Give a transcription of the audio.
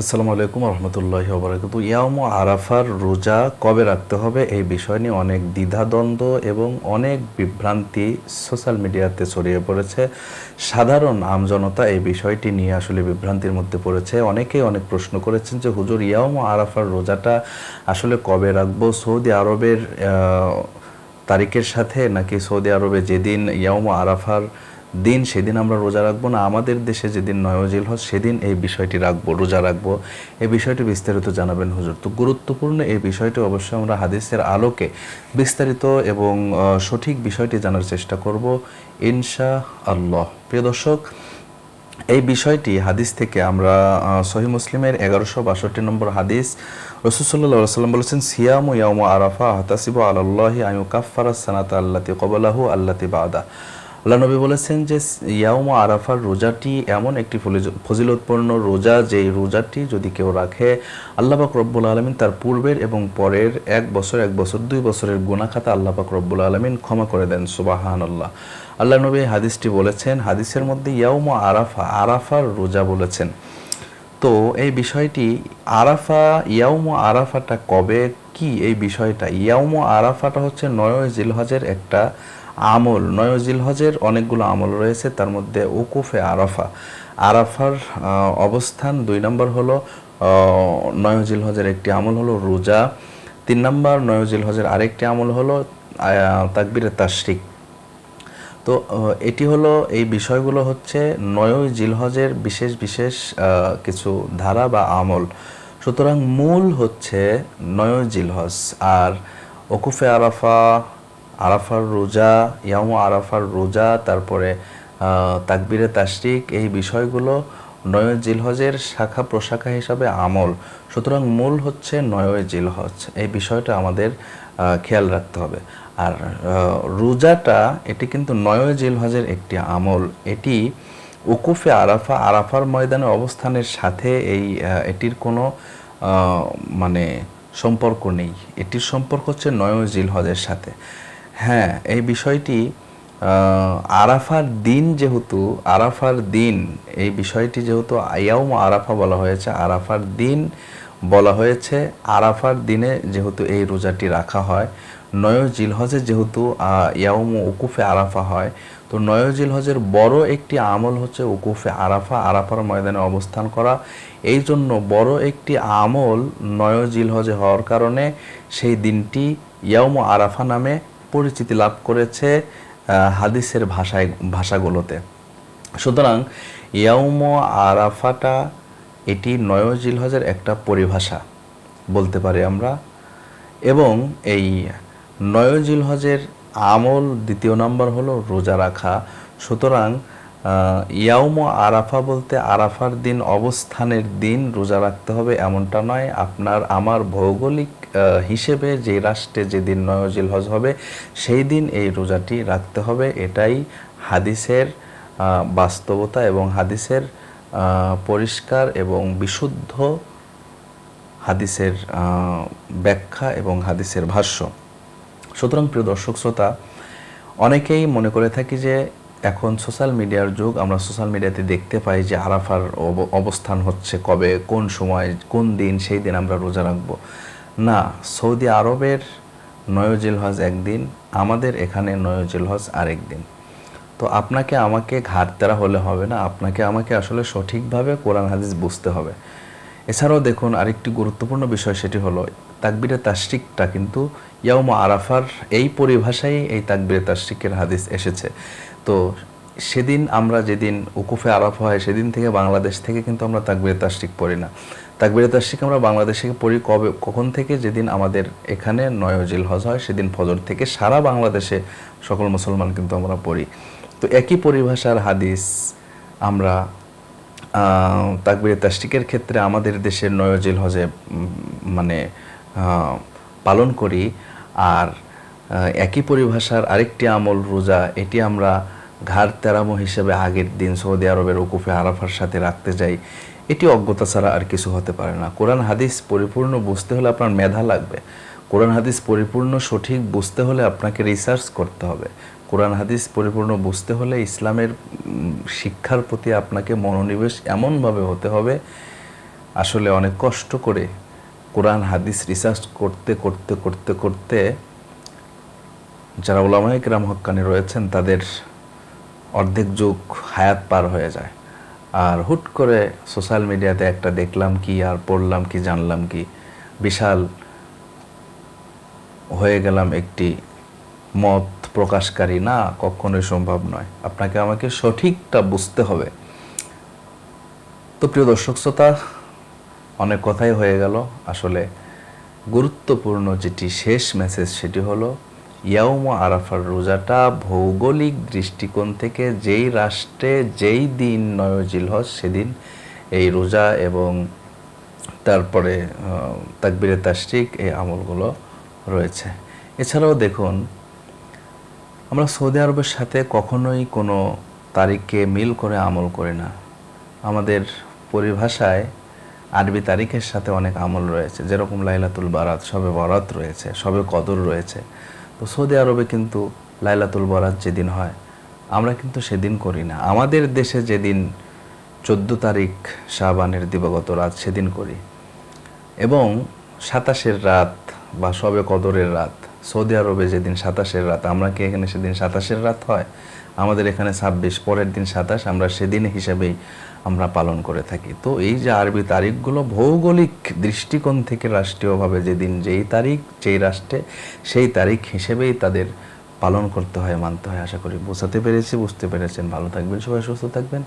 আসসালামু আলাইকুম রহমতুল্লাহ বরাকাতু ইয়াম আরাফার রোজা কবে রাখতে হবে এই বিষয় নিয়ে অনেক দ্বিধাদ্বন্দ্ব এবং অনেক বিভ্রান্তি সোশ্যাল মিডিয়াতে ছড়িয়ে পড়েছে। সাধারণ আমজনতা এই বিষয়টি নিয়ে আসলে বিভ্রান্তির মধ্যে পড়েছে। অনেকেই অনেক প্রশ্ন করেছেন যে, হুজুর ইয়াম আরাফার রোজাটা আসলে কবে রাখব? সৌদি আরবের তারিখের সাথে নাকি সৌদি আরবে যেদিন ইয়াম আরাফার দিন সেদিন আমরা রোজা রাখব না, আমাদের দেশে যেদিন নয়জিল হজ, সেদিন এই বিষয়টি রাখব, রোজা রাখব। এই বিষয়টি বিস্তারিত জানাবেন হুজুর। তো গুরুত্বপূর্ণ এই বিষয়টি অবশ্যই আমরা হাদিসের আলোকে বিস্তারিত এবং সঠিক বিষয়টি জানার চেষ্টা করব ইনশা আল্লাহ প্রিয় দর্শক, এই বিষয়টি হাদিস থেকে আমরা সহি মুসলিমের এগারোশো বাষট্টি নম্বর হাদিস রসুল্লাহ সাল্লাম বলেছেন, সিয়াম ইয়াম আরাফা হাতাসিব আল্লাহি আয়ু কাফারা সানাত আল্লাতি কবলাহু আল্লাতি বাদা। আল্লাহ নবী বলেছেন যে, ইয়াউম আরাফার রোজাটি এমন একটি ফজিলতপূর্ণ রোজা, যেই রোজাটি যদি কেউ রাখে, আল্লাহ পাক রব্বুল আলমিন তার পূর্বের এবং পরের এক বছর এক বছর, দুই বছরের গুণাখাতা আল্লাহ পাক রব্বুল আলমিন ক্ষমা করে দেন। সুবাহান আল্লাহ আল্লাহ নবী হাদিসটি বলেছেন, হাদিসের মধ্যে ইয়াউম আরাফা, আরাফার রোজা বলেছেন। তো এই বিষয়টি, আরাফা, ইয়াউম আরাফাটা কবে, কি এই বিষয়টা? ইয়াউম আরাফাটা হচ্ছে নয় জিলহজের একটা আমল নয় জিলহজের অনেকগুলো আমল রয়েছে তার মধ্যে উকুফে আরাফা। আরাফার অবস্থান দুই নম্বর হলো আহ, নয় জিলহজের একটি আমল হলো রোজা তিন নম্বর নয় জিলহজের আরেকটি আমল হলো তাকবির তাশরিক। তো এটি হলো এই বিষয়গুলো হচ্ছে নয়ই জিলহজের বিশেষ বিশেষ কিছু ধারা বা আমল। সুতরাং মূল হচ্ছে নয় জিলহজ আর ওকুফে আরাফা আরাফার রোজা ইয়াম আরাফার রোজা, তারপরে তাকবিরে তাশরিক, এই বিষয়গুলো নয় জিলহজের শাখা প্রশাখা হিসাবে আমল। সুতরাং মূল হচ্ছে নয় জিলহজ। এই বিষয়টা আমাদের খেয়াল রাখতে হবে। আর রোজাটা, এটি কিন্তু নয় জিলহজের একটি আমল। এটি উকুফে আরাফা, আরাফার ময়দানে অবস্থানের সাথে এই এটির কোনো মানে সম্পর্ক নেই। এটির সম্পর্ক হচ্ছে নয় জিলহজের সাথে। হ্যাঁ এই বিষয়টি আরাফার দিন যেহেতু, আরাফার দিন, এই বিষয়টি যেহেতু আয়াউম আরাফা বলা হয়েছে, আরাফার দিন বলা হয়েছে, আরাফার দিনে যেহেতু এই রোজাটি রাখা হয়, নয় জিলহজে যেহেতু ইয়াউম উকুফে আরাফা হয়, তো নয় জিলহজের বড় একটি আমল হচ্ছে উকুফে আরাফা, আরাফার ময়দানে অবস্থান করা। এই জন্য বড় একটি আমল নয় জিলহজে হওয়ার কারণে সেই দিনটি ইয়াউম আরাফা নামে পরিচিতি লাভ করেছে হাদিসের ভাষায়, ভাষাগুলোতে। সুতরাং ইয়াউম আরাফাটা এটি নয় জিলহজের একটা পরিভাষা বলতে পারি আমরা। এবং এই নয় জিলহজের আমল দ্বিতীয় নম্বর হলো রোজা রাখা। সুতরাং ইয়াউম আরাফা বলতে আরাফার দিন, অবস্থানের দিন রোজা রাখতে হবে এমনটা নয়। আপনার, আমার ভৌগোলিক হিসেবে যে রাষ্ট্রে যেদিন নয়জিল হজ হবে, সেই দিন এই রোজাটি রাখতে হবে। এটাই হাদিসের বাস্তবতা এবং হাদিসের পরিষ্কার এবং বিশুদ্ধ হাদিসের ব্যাখ্যা এবং হাদিসের ভাষ্য। সুতরাং প্রিয় দর্শক শ্রোতা, অনেকেই মনে করে থাকি যে এখন সোশ্যাল মিডিয়ার যুগ, আমরা সোশ্যাল মিডিয়াতে দেখতে পাই যে আরাফার অব- অবস্থান হচ্ছে কবে, কোন সময়, কোন দিন, সেই দিন আমরা রোজা রাখব। না, সৌদি আরবের নয়জিল হজ একদিন, আমাদের এখানে নয়জিল হজ আরেক দিন। তো আপনাকে আমাকে ঘাটতেরা হলে হবে না, আপনাকে আমাকে আসলে সঠিকভাবে কোরআন, হাদিস বুঝতে হবে। এছাড়াও দেখুন, আরেকটি গুরুত্বপূর্ণ বিষয় সেটি হলো, তাকবিরে তাশরিকটা কিন্তু ইয়াউম আরাফার এই পরিভাষায় এই তাকবিরে তাশরিকের হাদিস এসেছে। তো সেদিন আমরা যেদিন উকুফে আরাফা হয়, সেদিন থেকে বাংলাদেশ থেকে কিন্তু আমরা তাকবিরে তাশরিক পড়ি না। তাকবিরে তাশরিক আমরা বাংলাদেশে পড়ি কবে, কখন থেকে? যেদিন আমাদের এখানে নয়জিল হজ হয়, সেদিন ফজর থেকে সারা বাংলাদেশে সকল মুসলমান কিন্তু আমরা পড়ি। তো একই পরিভাষার হাদিস আমরা তাকবিরে তাশরিকের ক্ষেত্রে আমাদের দেশের নয়জিল হজে মানে পালন করি। আর একই পরিভাষার আরেকটি আমল রোজা, এটি আমরা ঘাড় তেরামো হিসেবে আগের দিন সৌদি আরবের উকুফে আরাফার সাথে রাখতে যাই। এটি অজ্ঞতা ছাড়া আর কিছু হতে পারে না। কোরআন, হাদিস পরিপূর্ণ বুঝতে হলে আপনার মেধা লাগবে। কোরআন, হাদিস পরিপূর্ণ সঠিক বুঝতে হলে আপনাকে রিসার্চ করতে হবে। কোরআন, হাদিস পরিপূর্ণ বুঝতে হলে ইসলামের শিক্ষার প্রতি আপনাকে মনোনিবেশ এমনভাবে হতে হবে, আসলে অনেক কষ্ট করে কোরআন, হাদিস রিসার্চ করতে করতে করতে করতে যারা ওলামাই কিরাম হক্কানি রয়েছেন, তাদের অর্ধেক যুগ হায়াত পার হয়ে যায়। আর হুট করে সোশ্যাল মিডিয়াতে একটা দেখলাম কি, আর পড়লাম কি, জানলাম কি, বিশাল হয়ে গেলাম একটি মত প্রকাশকারী। না, কখনোই সম্ভব নয়। আপনাকে আমাকে সঠিকটা বুঝতে হবে। তো প্রিয় দর্শক শ্রোতা, অনেক কথাই হয়ে গেল। আসলে গুরুত্বপূর্ণ যেটি শেষ মেসেজ সেটি হলো ইয়াউম আরাফার রোজাটা ভৌগোলিক দৃষ্টিকোণ থেকে যেই রাষ্ট্রে যেই দিন নয়জিল হজ, সেদিন এই রোজা এবং তারপরে তাকবিরে তাশরিক এই আমলগুলো রয়েছে। এছাড়াও দেখুন, আমরা সৌদি আরবের সাথে কখনোই কোনো তারিখকে মিল করে আমল করি না। আমাদের পরিভাষায় আরবি তারিখের সাথে অনেক আমল রয়েছে, যেরকম লাইলাতুল বারাত, সবে বরাত রয়েছে, সবে কদর রয়েছে। তো সৌদি আরবে কিন্তু লাইলাতুল বরাত যেদিন হয়, আমরা কিন্তু সেদিন করি না। আমাদের দেশে যেদিন চোদ্দ তারিখ শাহবানের দিবাগত রাত, সেদিন করি। এবং সাতাশের রাত বা সবে কদরের রাত, সৌদি আরবে যেদিন সাতাশের রাত, আমরা কি এখানে সেদিন সাতাশের রাত হয়? আমাদের এখানে ছাব্বিশ, পরের দিন সাতাশ, আমরা সেদিন হিসাবেই আমরা পালন করে থাকি। তো এই যে আরবি তারিখগুলো ভৌগোলিক দৃষ্টিকোণ থেকে রাষ্ট্রীয়ভাবে যেদিন যেই তারিখ, যেই রাষ্ট্রে, সেই তারিখ হিসেবেই তাদের পালন করতে হয়, মানতে হয়। আশা করি বোঝাতে পেরেছি, বুঝতে পেরেছেন। ভালো থাকবেন, সবাই সুস্থ থাকবেন।